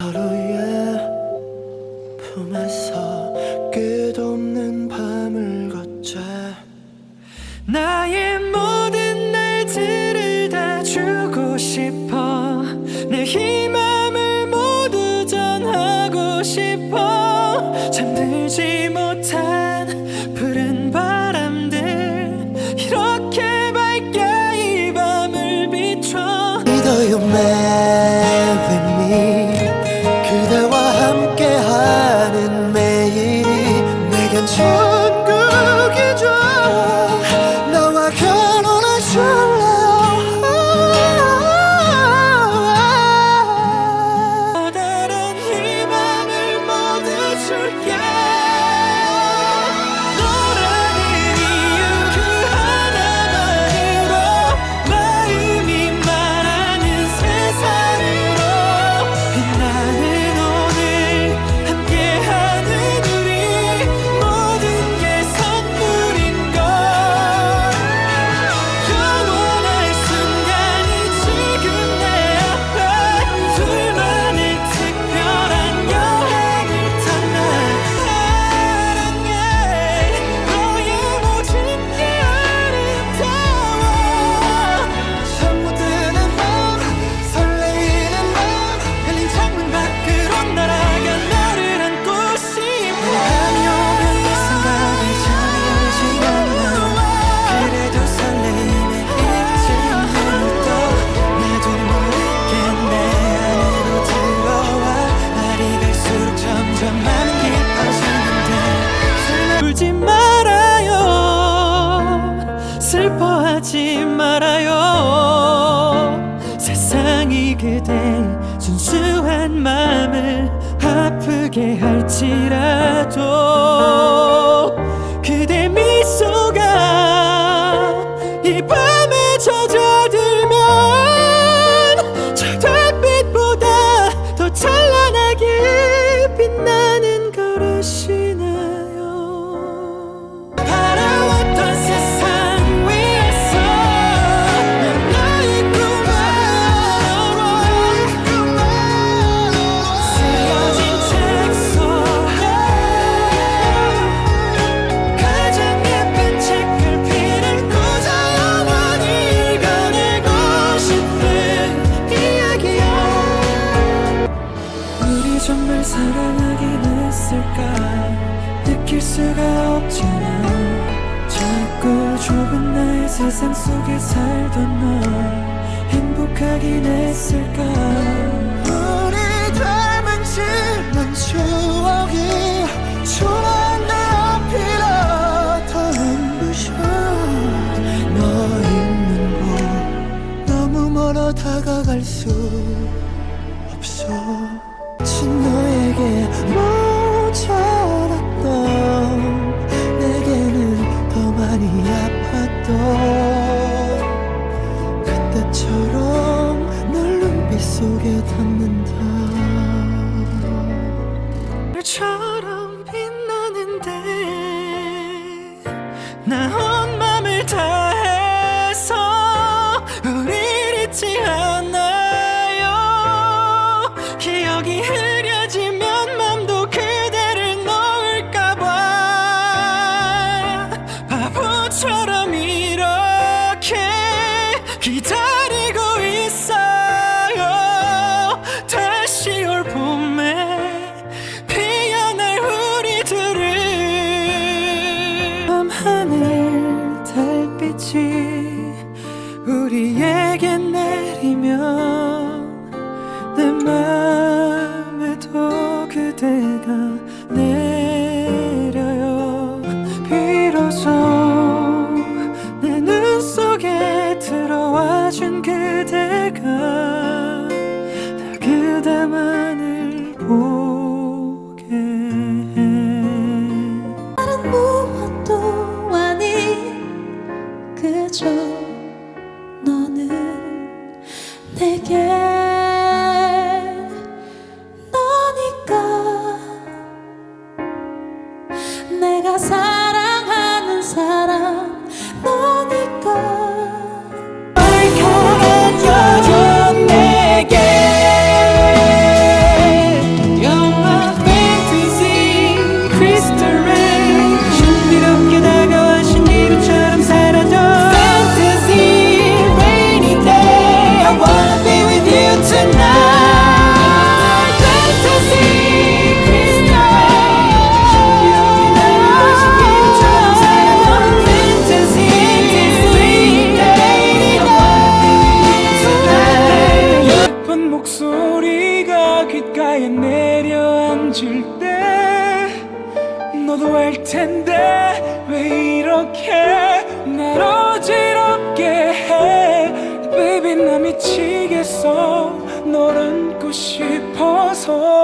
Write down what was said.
하루의 품에서 끝없는 밤을 걷자. 나의 모든 날들을 다 주고 싶어. 내 희망을 모두 전하고 싶어. 잠들지 true. 잊지 말아요. 세상이 그대 순수한 마음을 아프게 할지라도 사랑하긴 했을까? 느낄 수가 없잖아. 작고 좁은 나의 세상 속에 살던 너 행복하긴 했을까? 우리 닮은 지난 추억이 초라한 속에 닿는다. 내게 내리면 텐데 왜 이렇게 날 어지럽게 해? Baby 나 미치겠어. 널 안고 싶어서.